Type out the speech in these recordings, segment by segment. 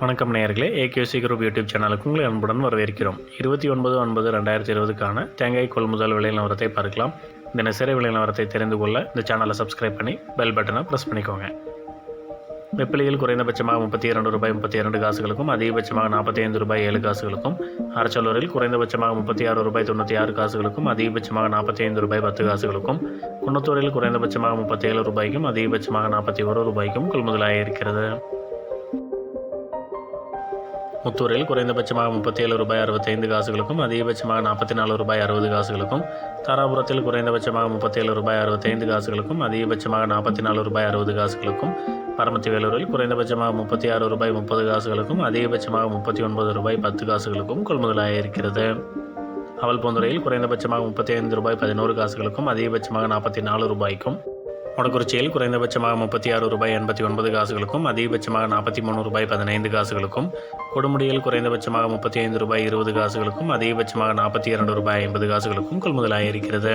வணக்கம் நேயர்களே. AKC group YouTube சேனலுக்கு உங்களை அன்புடன் வரவேற்கிறோம். இருபத்தி ஒன்பது ஒன்பது ரெண்டாயிரத்தி இருபதுக்கான தேங்காய் கொள்முதல் விலை நிலவரத்தை பார்க்கலாம். தினசரி விலை நிலவரத்தை தெரிந்து கொள்ள இந்த சேனலை சப்ஸ்கிரைப் பண்ணி பெல் பட்டனை ப்ரெஸ் பண்ணிக்கோங்க. வெப்பிலையில் குறைந்தபட்சமாக முப்பத்தி இரண்டு ரூபாய் முப்பத்தி இரண்டு காசுகளுக்கும் அதிகபட்சமாக நாற்பத்தி ஐந்து ரூபாய் ஏழு காசுகளுக்கும் அரச்சலூரில் குறைந்தபட்சமாக முப்பத்தி ஆறு ரூபாய் தொண்ணூற்றி ஆறு காசுகளுக்கும் அதிகபட்சமாக நாற்பத்தி ஐந்து ரூபாய் பத்து காசுகளுக்கும் குன்னத்தூரில் குறைந்தபட்சமாக முப்பத்தி ஏழு ரூபாய்க்கும் அதிகபட்சமாக நாற்பத்தி ஒரு ரூபாய்க்கும் கொள்முதலாக இருக்கிறது. முத்தூரில் குறைந்தபட்சமாக முப்பத்தி ஏழு ரூபாய் அறுபத்தைந்து காசுகளுக்கும் அதிகபட்சமாக நாற்பத்தி நாலு ரூபாய் அறுபது காசுகளுக்கும் தாராபுரத்தில் குறைந்தபட்சமாக முப்பத்தேழு ரூபாய் அறுபத்தைந்து காசுகளுக்கும் அதிகபட்சமாக நாற்பத்தி நாலு ரூபாய் அறுபது காசுகளுக்கும் பரமத்தி வேலூரில் குறைந்தபட்சமாக முப்பத்தி ஆறு ரூபாய் முப்பது காசுகளுக்கும் அதிகபட்சமாக முப்பத்தி ஒன்பது ரூபாய் பத்து காசுகளுக்கும் கொள்முதலாக இருக்கிறது. அவல்பூந்துறையில் குறைந்தபட்சமாக முப்பத்தி ஐந்து ரூபாய் பதினோரு காசுகளுக்கும் அதிகபட்சமாக நாற்பத்தி நாலு ரூபாய்க்கும் மொடக்குறிச்சியில் குறைந்தபட்சமாக முப்பத்தி ஆறு ரூபாய் எண்பத்தி ஒன்பது காசுகளுக்கும் அதிகபட்சமாக நாற்பத்தி மூணு ரூபாய் பதினைந்து காசுகளுக்கும் கொடுமுடியில் குறைந்தபட்சமாக முப்பத்தி ஐந்து ரூபாய் இருபது காசுகளுக்கும் அதிகபட்சமாக நாற்பத்தி இரண்டு ரூபாய் ஐம்பது காசுகளுக்கும் கொள்முதலாக இருக்கிறது.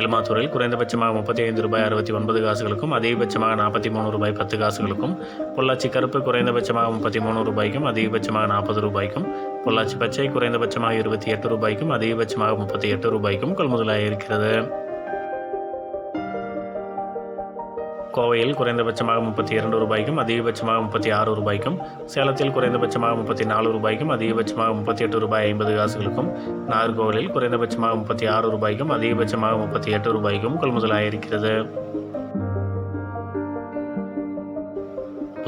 எல்மாத்தூரில் குறைந்தபட்சமாக முப்பத்தி ஐந்து ரூபாய் அறுபத்தி ஒன்பது காசுகளுக்கும் அதிகபட்சமாக நாற்பத்தி மூணு ரூபாய் பத்து காசுகளுக்கும் பொள்ளாச்சி கருப்பு குறைந்தபட்சமாக முப்பத்தி மூணு ரூபாய்க்கும் அதிகபட்சமாக நாற்பது ரூபாய்க்கும் பொள்ளாச்சி பச்சை குறைந்தபட்சமாக இருபத்தி எட்டு ரூபாய்க்கும் அதிகபட்சமாக முப்பத்தி எட்டு ரூபாய்க்கும் கொள்முதலாக இருக்கிறது. கோவையில் குறைந்தபட்சமாக முப்பத்தி இரண்டு ரூபாய்க்கும் அதிகபட்சமாக முப்பத்தி ஆறு ரூபாய்க்கும் சேலத்தில் குறைந்தபட்சமாக முப்பத்தி நாலு ரூபாய்க்கும் அதிகபட்சமாக முப்பத்தி எட்டு ரூபாய் ஐம்பது காசுகளுக்கும் நாகர்கோவிலில் குறைந்தபட்சமாக முப்பத்தி ஆறு ரூபாய்க்கும் அதிகபட்சமாக முப்பத்தி எட்டு ரூபாய்க்கும் கொள்முதலாக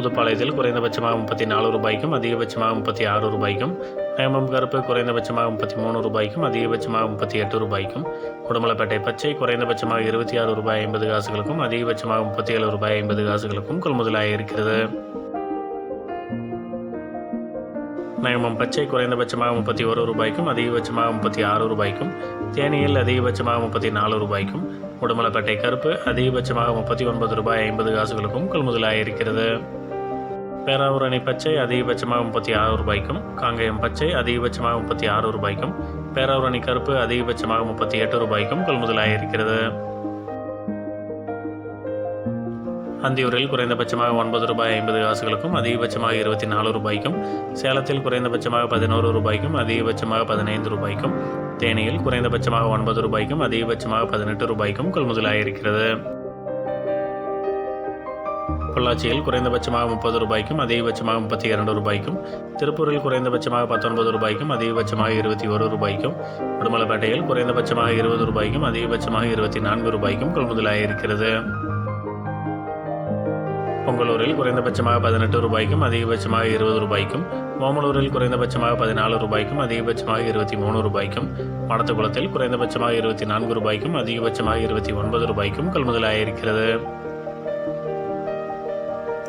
புதுப்பாளையத்தில் குறைந்தபட்சமாக முப்பத்தி நாலு ரூபாய்க்கும் அதிகபட்சமாக முப்பத்தி ஆறு ரூபாய்க்கும் நேமம் கருப்பு குறைந்தபட்சமாக முப்பத்தி மூணு ரூபாய்க்கும் அதிகபட்சமாக முப்பத்தி எட்டு ரூபாய்க்கும் உடுமலைப்பேட்டை பச்சை குறைந்தபட்சமாக இருபத்தி ஆறு ரூபாய் ஐம்பது காசுகளுக்கும் அதிகபட்சமாக முப்பத்தி ஏழு ரூபாய் ஐம்பது காசுகளுக்கும் கொள்முதலாக இருக்கிறது. நேமம் பச்சை குறைந்தபட்சமாக முப்பத்தி ஒரு ரூபாய்க்கும் அதிகபட்சமாக முப்பத்தி ஆறு ரூபாய்க்கும் தேனியில் அதிகபட்சமாக முப்பத்தி நாலு ரூபாய்க்கும் உடுமலைப்பேட்டை கருப்பு அதிகபட்சமாக முப்பத்தி ஒன்பது ரூபாய் ஐம்பது காசுகளுக்கும் கொள்முதலாக இருக்கிறது. பேராவூரணி பச்சை அதிகபட்சமாக முப்பத்தி ஆறு ரூபாய்க்கும் காங்கேயம் பச்சை அதிகபட்சமாக முப்பத்தி ஆறு ரூபாய்க்கும் பேராவூரணி கருப்பு அதிகபட்சமாக முப்பத்தி எட்டு ரூபாய்க்கும் கொள்முதலாக இருக்கிறது. அந்தியூரில் குறைந்தபட்சமாக ஒன்பது ரூபாய் ஐம்பது காசுகளுக்கும் அதிகபட்சமாக இருபத்தி நாலு ரூபாய்க்கும் சேலத்தில் குறைந்தபட்சமாக பதினோரு ரூபாய்க்கும் அதிகபட்சமாக பதினைந்து ரூபாய்க்கும் தேனியில் குறைந்தபட்சமாக ஒன்பது ரூபாய்க்கும் அதிகபட்சமாக பதினெட்டு ரூபாய்க்கும் கொள்முதலாக இருக்கிறது. பொள்ளாச்சியில் குறைந்தபட்சமாக முப்பது ரூபாய்க்கும் அதிகபட்சமாக முப்பத்தி இரண்டு ரூபாய்க்கும் திருப்பூரில் குறைந்தபட்சமாக பத்தொன்பது ரூபாய்க்கும் அதிகபட்சமாக இருபத்தி ஒரு ரூபாய்க்கும் உடுமலைப்பேட்டையில் குறைந்தபட்சமாக இருபது ரூபாய்க்கும் அதிகபட்சமாக இருபத்தி நான்கு ரூபாய்க்கும் கொள்முதலாக இருக்கிறது. பொங்கலூரில் குறைந்தபட்சமாக பதினெட்டு ரூபாய்க்கும் அதிகபட்சமாக இருபது ரூபாய்க்கும் ஓமலூரில் குறைந்தபட்சமாக பதினாலு ரூபாய்க்கும் அதிகபட்சமாக இருபத்தி மூணு ரூபாய்க்கும் மடத்துக்குளத்தில் குறைந்தபட்சமாக இருபத்தி நான்கு ரூபாய்க்கும் அதிகபட்சமாக இருபத்தி ஒன்பது ரூபாய்க்கும் கொள்முதலாக இருக்கிறது.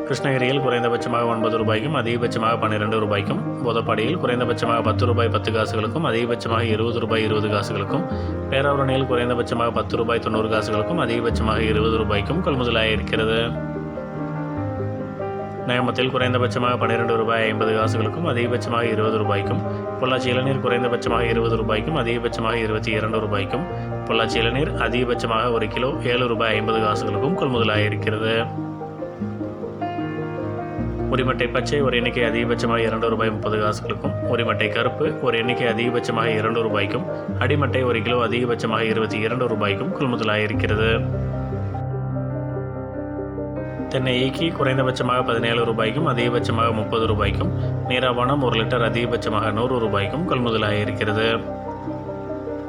கிருஷ்ணகிரியில் குறைந்தபட்சமாக ஒன்பது ரூபாய்க்கும் அதிகபட்சமாக பன்னிரெண்டு ரூபாய்க்கும் போதப்பாடியில் குறைந்தபட்சமாக பத்து ரூபாய் பத்து காசுகளுக்கும் அதிகபட்சமாக இருபது ரூபாய் இருபது காசுகளுக்கும் பேராவரணியில் குறைந்தபட்சமாக பத்து ரூபாய் தொண்ணூறு காசுகளுக்கும் அதிகபட்சமாக இருபது ரூபாய்க்கும் கொள்முதலாக இருக்கிறது நேமத்தில் குறைந்தபட்சமாக பன்னிரெண்டு ரூபாய் ஐம்பது காசுகளுக்கும் அதிகபட்சமாக இருபது ரூபாய்க்கும் பொள்ளாச்சி இளநீர் குறைந்தபட்சமாக இருபது ரூபாய்க்கும் அதிகபட்சமாக இருபத்தி இரண்டு ரூபாய்க்கும் பொள்ளாச்சி இளநீர் அதிகபட்சமாக ஒரு கிலோ ஏழு ரூபாய் ஐம்பது காசுகளுக்கும் கொள்முதலாக இருக்கிறது உரிமட்டை பச்சை ஒரு எண்ணிக்கை அதிகபட்சமாக இரண்டு ரூபாய் முப்பது காசுகளுக்கும். உரிமட்டை கருப்பு ஒரு எண்ணிக்கை அதிகபட்சமாக இரண்டு ரூபாய்க்கும். அடிமட்டை ஒரு கிலோ அதிகபட்சமாக இருபத்தி இரண்டு ரூபாய்க்கும் கொள்முதலாக இருக்கிறது தென்னை ஈக்கி குறைந்தபட்சமாக பதினேழு ரூபாய்க்கும் அதிகபட்சமாக முப்பது ரூபாய்க்கும். நீராவணம் ஒரு லிட்டர் அதிகபட்சமாக நூறு ரூபாய்க்கும் கொள்முதலாக இருக்கிறது